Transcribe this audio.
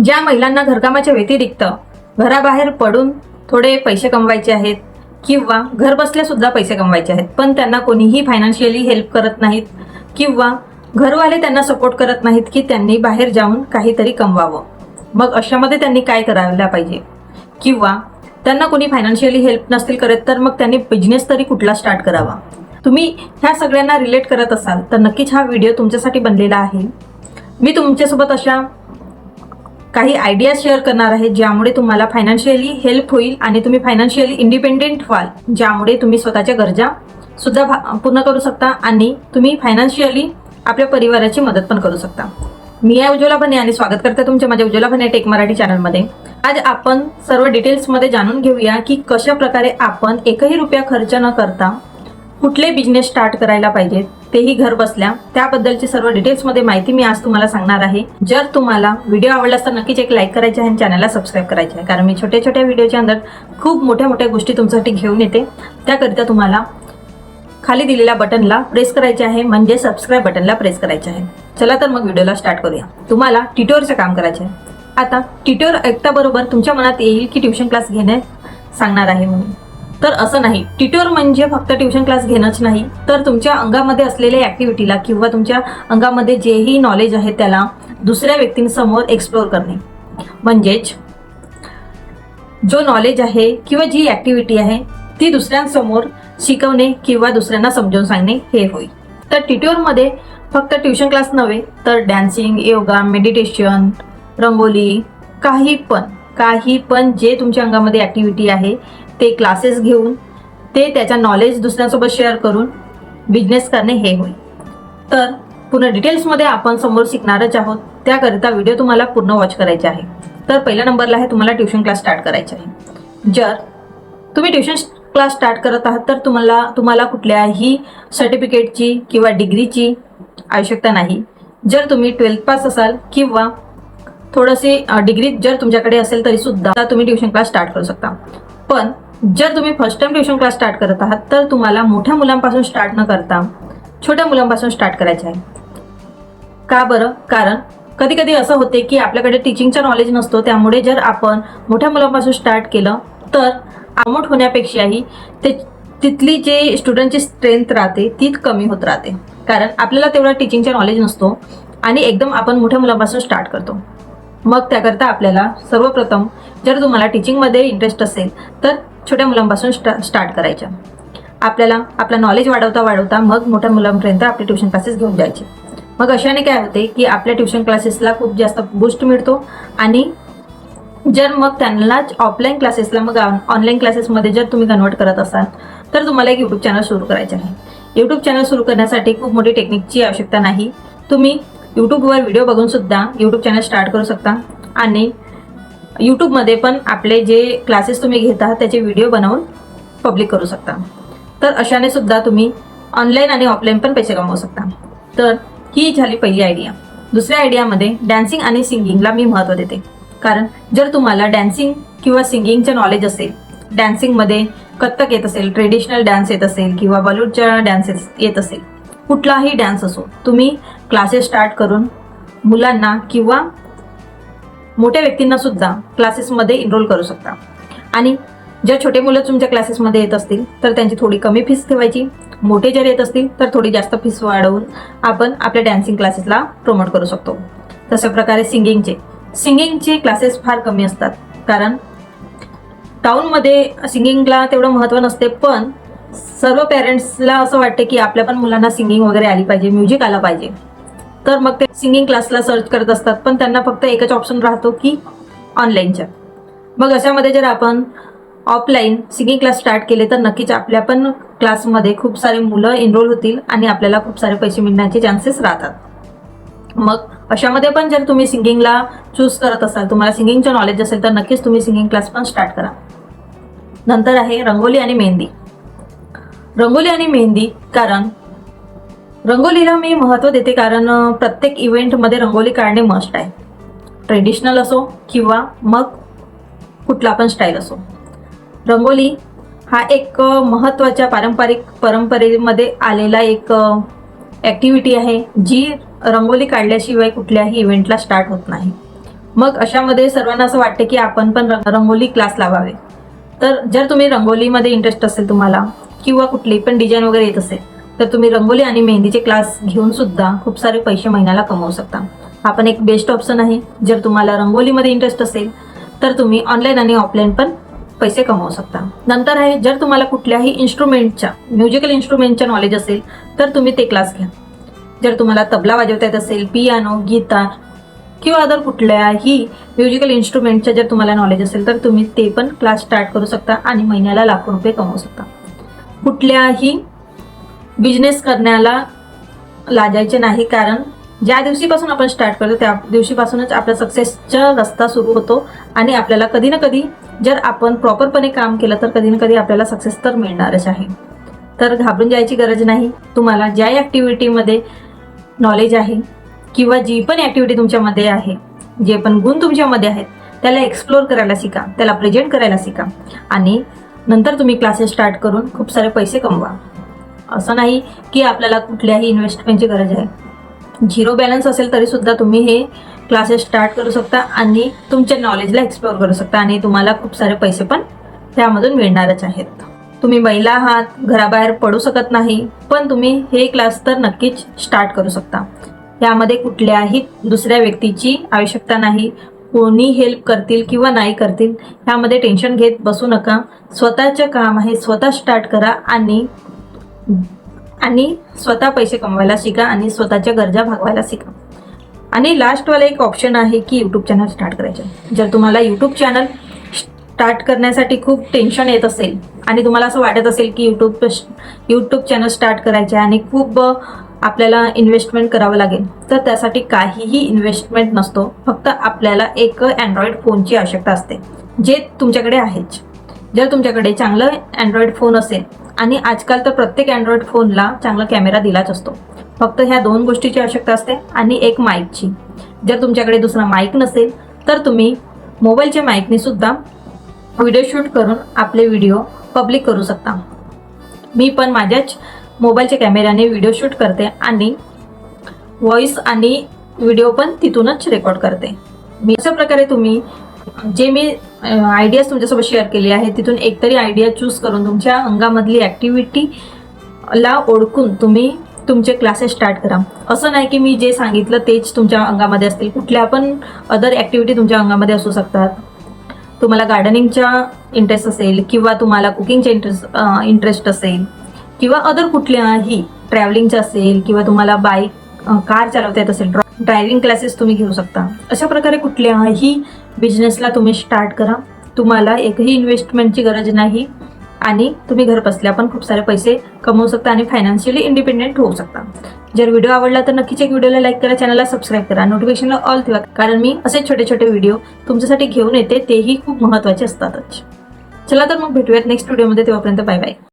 ज्या महिलांना घरकामाच्या व्यतिरिक्त घराबाहेर पडून थोडे पैसे कमवायचे आहेत किंवा घर बसल्या सुद्धा पैसे कमवायचे आहेत पण त्यांना कोणीही फायनान्शियली हेल्प करत नाहीत किंवा घरवाले त्यांना सपोर्ट करत नाहीत की त्यांनी बाहेर जाऊन काहीतरी कमवावं. मग अशामध्ये त्यांनी काय करायला पाहिजे? किंवा त्यांना कोणी फायनान्शियली हेल्प नसतील करत तर मग त्यांनी बिझनेस तरी कुठला स्टार्ट करावा? तुम्ही ह्या सगळ्यांना रिलेट करत असाल तर नक्कीच हा व्हिडिओ तुमच्यासाठी बनलेला आहे. मी तुमच्यासोबत अशा काही आयडिया शेअर करणार आहे ज्यामुळे तुम्हाला फायनान्शियली हेल्प होईल आणि तुम्ही फायनान्शियली इंडिपेंडेंट व्हाल ज्यामुळे तुम्ही स्वतःच्या गरजा सुद्धा भा- पूर्ण करू शकता आणि तुम्ही फायनान्शियली आपल्या परिवाराची मदत पण करू शकता. मी आहे उज्ज्वला भने आणि स्वागत करते तुमच्या माझ्या उज्ज्वला भने टेक मराठी चॅनलमध्ये आज आपण सर्व डिटेल्समध्ये जाणून घेऊया की कशा प्रकारे आपण एकही रुपया खर्च न करता कुठले बिझनेस स्टार्ट करायला पाहिजेत. तेही घर बसल्या. त्याबद्दलची सर्व डिटेल्समध्ये माहिती मी आज तुम्हाला सांगणार आहे. जर तुम्हाला व्हिडिओ आवडलास तर नक्कीच एक लाईक करायचे आहे आणि चॅनलला सबस्क्राईब करायचे आहे. कारण मी छोट्या छोट्या व्हिडिओच्या अंदर खूप मोठ्या मोठ्या गोष्टी तुमच्यासाठी घेऊन येते. त्याकरिता तुम्हाला खाली दिलेल्या बटनला प्रेस करायचे आहे. म्हणजे सबस्क्राईब बटनला प्रेस करायचे आहे. चला तर मग व्हिडिओला स्टार्ट करूया. तुम्हाला टिटोरचं काम करायचे आहे आता टिटोर ऐकताबरोबर तुमच्या मनात येईल की ट्युशन क्लास घेणे सांगणार आहे म्हणून. तर असं नाही. ट्युटोर म्हणजे फक्त ट्युशन क्लास घेणंच नाही. तर तुमच्या अंगामध्ये असलेल्या ॲक्टिव्हिटीला किंवा तुमच्या अंगामध्ये जेही नॉलेज आहे त्याला दुसऱ्या व्यक्तींसमोर एक्सप्लोर करणे. म्हणजेच जो नॉलेज आहे किंवा जी ॲक्टिव्हिटी आहे ती दुसऱ्यांसमोर शिकवणे किंवा दुसऱ्यांना समजावून सांगणे हे होईल तर ट्युटोरमध्ये फक्त ट्युशन क्लास नव्हे तर डॅन्सिंग योगा मेडिटेशन रंगोली काही पण काही पण जे तुमच्या अंगामध्ये ॲक्टिव्हिटी आहे ते क्लासेस घेऊन ते त्याच्या नॉलेज दुसऱ्यांसोबत शेअर करून बिझनेस करणे हे होईल. तर पूर्ण डिटेल्समध्ये आपण समोर शिकणारच आहोत. त्याकरिता व्हिडिओ तुम्हाला पूर्ण वॉच करायचे आहे. तर पहिल्या नंबरला आहे तुम्हाला ट्युशन क्लास स्टार्ट करायचे आहे. जर तुम्ही ट्युशन क्लास स्टार्ट करत आहात तर तुम्हाला तुम्हाला कुठल्याही सर्टिफिकेटची किंवा डिग्रीची आवश्यकता नाही. जर तुम्ही ट्वेल्थ पास असाल किंवा थोडंसे डिग्री जर तुमच्याकडे असेल तरी सुद्धा तुम्ही ट्युशन क्लास स्टार्ट करू शकता. पण जर तुम्ही first time tuition class start करत आहात तर तुम्हाला मोठ्या मुलांपासून स्टार्ट न करता छोट्या मुलांपासून स्टार्ट करायचे आहे. का बरं? कारण कधी कधी असं होते की आपल्याकडे टीचिंगचा नॉलेज नसतो त्यामुळे जर आपण मोठ्या मुलांपासून स्टार्ट केलं तर आमोट होण्यापेक्षाही ते तिथली जे स्टुडंटची स्ट्रेंथ राहते ती कमी होत राहते. कारण आपल्याला तेवढा टीचिंगचा नॉलेज नसतो आणि एकदम आपण मोठ्या मुलांपासून स्टार्ट करतो. मग त्याकरता आपल्याला सर्वप्रथम जर तुम्हाला टीचिंगमध्ये इंटरेस्ट असेल तर छोट्या मुलांपासून स्टा स्टार्ट करायच्या. आपल्याला आपलं नॉलेज वाढवता वाढवता मग मोठ्या मुलांपर्यंत आपले ट्युशन क्लासेस घेऊन जायचे. मग अशाने काय होते की आपल्या ट्युशन क्लासेसला खूप जास्त बूस्ट मिळतो आणि जर मग त्यांनाच ऑफलाईन क्लासेसला मग ऑनलाईन क्लासेसमध्ये जर तुम्ही कन्वर्ट करत असाल तर तुम्हाला एक यूट्यूब चॅनल सुरू करायचे आहे. यूट्यूब चॅनल सुरू करण्यासाठी खूप मोठी टेक्निकची आवश्यकता नाही. तुम्ही यूट्यूबवर व्हिडिओ बघून सुद्धा यूट्यूब चॅनल स्टार्ट करू शकता आणि यूट्यूबमध्ये पण आपले जे क्लासेस तुम्ही घेत आहात त्याचे व्हिडिओ बनवून पब्लिक करू शकता. तर अशाने सुद्धा तुम्ही ऑनलाईन आणि ऑफलाईन पण पैसे कमवू शकता. तर ही झाली पहिली आयडिया दुसऱ्या आयडियामध्ये डॅन्सिंग आणि सिंगिंगला मी महत्त्व देते. कारण जर तुम्हाला डॅन्सिंग किंवा सिंगिंगचं नॉलेज असेल डॅन्सिंगमध्ये कथ्थक येत असेल ट्रेडिशनल डान्स येत असेल किंवा बॉलिवूडच्या डान्सेस येत असेल कुठलाही डान्स असो तुम्ही क्लासेस स्टार्ट करून मुलांना किंवा मोठ्या व्यक्तींना सुद्धा क्लासेसमध्ये इनरोल करू शकता. आणि जर छोटे मुलं तुमच्या क्लासेसमध्ये येत असतील तर त्यांची थोडी कमी फीस ठेवायची. मोठे जर येत असतील तर थोडी जास्त फीस वाढवून आपण आपल्या डॅन्सिंग क्लासेसला प्रमोट करू शकतो. तशा प्रकारे सिंगिंगचे सिंगिंगचे क्लासेस फार कमी असतात. कारण टाऊनमध्ये सिंगिंगला तेवढं महत्त्व नसते पण सर्व पेरेंट्सला असं वाटते की आपल्या पण मुलांना सिंगिंग वगैरे आली पाहिजे म्युझिक आला पाहिजे. तर मग ते सिंगिंग क्लासला सर्च करत असतात. पण त्यांना फक्त एकच ऑप्शन राहतो की ऑनलाईनच्या मग अशामध्ये जर आपण ऑफलाईन सिंगिंग क्लास स्टार्ट केले तर नक्कीच आपल्या पण क्लासमध्ये खूप सारे मुलं एनरोल होतील आणि आपल्याला खूप सारे पैसे मिळण्याचे चान्सेस राहतात. मग अशामध्ये पण जर तुम्ही सिंगिंगला चूज करत असाल तुम्हाला सिंगिंगचं नॉलेज असेल तर नक्कीच तुम्ही सिंगिंग क्लास पण स्टार्ट करा. नंतर आहे रंगोली आणि मेहंदी. रंगोली आणि मेहंदी कारण रंगोलीला मी महत्त्व देते कारण प्रत्येक इव्हेंटमध्ये रंगोली काढणे मस्ट आहे. ट्रेडिशनल असो किंवा मग कुठला पण स्टाईल असो. रंगोली हा एक महत्त्वाच्या पारंपरिक परंपरेमध्ये आलेला एक ॲक्टिव्हिटी आहे जी रंगोली काढल्याशिवाय कुठल्याही इव्हेंटला स्टार्ट होत नाही. मग अशामध्ये सर्वांना असं वाटतं की आपण पण रंग- रंगोली क्लास लावावे. तर जर तुम्ही रंगोलीमध्ये इंटरेस्ट असेल तुम्हाला किंवा कुठली पण डिझाईन वगैरे येत असेल तर तुम्ही रंगोली आणि मेहंदीचे क्लास घेऊन सुद्धा खूप सारे पैसे महिन्याला कमवू शकता. हा पण एक बेस्ट ऑप्शन आहे. जर तुम्हाला रंगोलीमध्ये इंटरेस्ट असेल तर तुम्ही ऑनलाईन आणि ऑफलाईन पण पैसे कमवू शकता. नंतर आहे जर तुम्हाला कुठल्याही इन्स्ट्रुमेंटच्या म्युझिकल इन्स्ट्रुमेंटच्या नॉलेज असेल तर तुम्ही ते क्लास घ्या. जर तुम्हाला तबला वाजवता येत असेल पियानो गीतार किंवा अदर कुठल्याही म्युझिकल इन्स्ट्रुमेंटच्या जर तुम्हाला नॉलेज असेल तर तुम्ही ते पण क्लास स्टार्ट करू शकता आणि महिन्याला लाखो रुपये कमवू शकता. कुठल्याही बिझनेस करण्याला लाजायचे नाही कारण ज्या दिवशीपासून आपण स्टार्ट करतो त्या दिवशीपासूनच आपला सक्सेसचा रस्ता सुरू होतो. आणि आपल्याला कधी ना कधी जर आपण प्रॉपरपणे काम केलं तर कधी ना कधी आपल्याला सक्सेस तर मिळणारच आहे. तर घाबरून जायची गरज नाही. तुम्हाला ज्या ॲक्टिव्हिटीमध्ये नॉलेज आहे किंवा जी पण ॲक्टिव्हिटी तुमच्यामध्ये आहे जे पण गुण तुमच्यामध्ये आहेत त्याला एक्सप्लोर करायला शिका त्याला प्रेझेंट करायला शिका. आणि नंतर तुम्ही क्लासेस स्टार्ट करून खूप सारे पैसे कमवा. असं नाही की आपल्याला कुठल्याही इन्व्हेस्टमेंटची गरज आहे. झिरो बॅलन्स असेल तरी सुद्धा तुम्ही हे क्लासेस स्टार्ट करू शकता आणि तुमच्या नॉलेजला एक्सप्लोअर करू शकता आणि तुम्हाला खूप सारे पैसे पण त्यामधून मिळणारच आहेत. तुम्ही महिला आहात घराबाहेर पडू शकत नाही पण तुम्ही हे क्लास तर नक्कीच स्टार्ट करू शकता. यामध्ये कुठल्याही दुसऱ्या व्यक्तीची आवश्यकता नाही. कोणी हेल्प करतील किंवा नाही करतील यामध्ये टेन्शन घेत बसू नका. स्वतःचं काम आहे स्वतः स्टार्ट करा आणि आणि स्वतः पैसे कमवायला शिका आणि स्वतःच्या गरजा भागवायला शिका. आणि लास्टवाला एक ऑप्शन आहे की यूट्यूब चॅनल स्टार्ट करायचं. जर तुम्हाला यूट्यूब चॅनल स्टार्ट करण्यासाठी खूप टेन्शन येत असेल आणि तुम्हाला असं वाटत असेल की यूट्यूब यूट्यूब चॅनल स्टार्ट करायचे आणि खूप आपल्याला इन्व्हेस्टमेंट करावं लागेल तर त्यासाठी काहीही इन्व्हेस्टमेंट नसतो. फक्त आपल्याला एक अँड्रॉइड फोनची आवश्यकता असते जे तुमच्याकडे आहेच. जर तुमच्याकडे चांगलं अँड्रॉइड फोन असेल आणि आजकाल तर प्रत्येक अँड्रॉइड फोनला चांगला कॅमेरा दिलाच असतो. फक्त ह्या दोन गोष्टीची आवश्यकता असते आणि एक माईकची जर तुमच्याकडे दुसरा माईक नसेल तर तुम्ही मोबाईलच्या माईकने सुद्धा व्हिडिओ शूट करून आपले व्हिडिओ पब्लिक करू शकता. मी पण माझ्याच मोबाईलच्या कॅमेऱ्याने व्हिडिओ शूट करते आणि व्हॉइस आणि व्हिडिओ पण तिथूनच रेकॉर्ड करते. मी अशा प्रकारे तुम्ही जे मी आयडियाज तुमच्यासोबत शेअर केले आहे तिथून एकतरी आयडिया चूज करून तुमच्या अंगामधली ॲक्टिव्हिटीला ओळखून तुम्ही तुमचे क्लासेस स्टार्ट करा. असं नाही की मी जे सांगितलं तेच तुमच्या अंगामध्ये असतील. कुठल्या पण अदर ॲक्टिव्हिटी तुमच्या अंगामध्ये असू शकतात. तुम्हाला गार्डनिंगच्या इंटरेस्ट असेल किंवा तुम्हाला कुकिंगचा इंटरेस्ट इंटरेस्ट असेल किंवा अदर कुठल्याही ट्रॅव्हलिंगचं असेल किंवा तुम्हाला बाईक कार चालवता येत असेल ड्रायव्हिंग क्लासेस तुम्ही घेऊ शकता. अशा प्रकारे कुठल्याही बिझनेसला तुम्ही स्टार्ट करा. तुम्हाला एकही इन्व्हेस्टमेंटची गरज नाही आणि तुम्ही घर बसल्या पण खूप सारे पैसे कमवू शकता आणि फायनान्शियली इंडिपेंडेंट होऊ शकता. जर व्हिडिओ आवडला तर नक्कीच एक व्हिडिओला लाईक करा चॅनलला सबस्क्राईब करा नोटिफिकेशनला ऑल ठेवा. कारण मी असे छोटे छोटे व्हिडिओ तुमच्यासाठी घेऊन येते तेही खूप महत्त्वाचे असतातच. चला तर मग भेटूयात नेक्स्ट व्हिडिओमध्ये तेव्हापर्यंत बाय बाय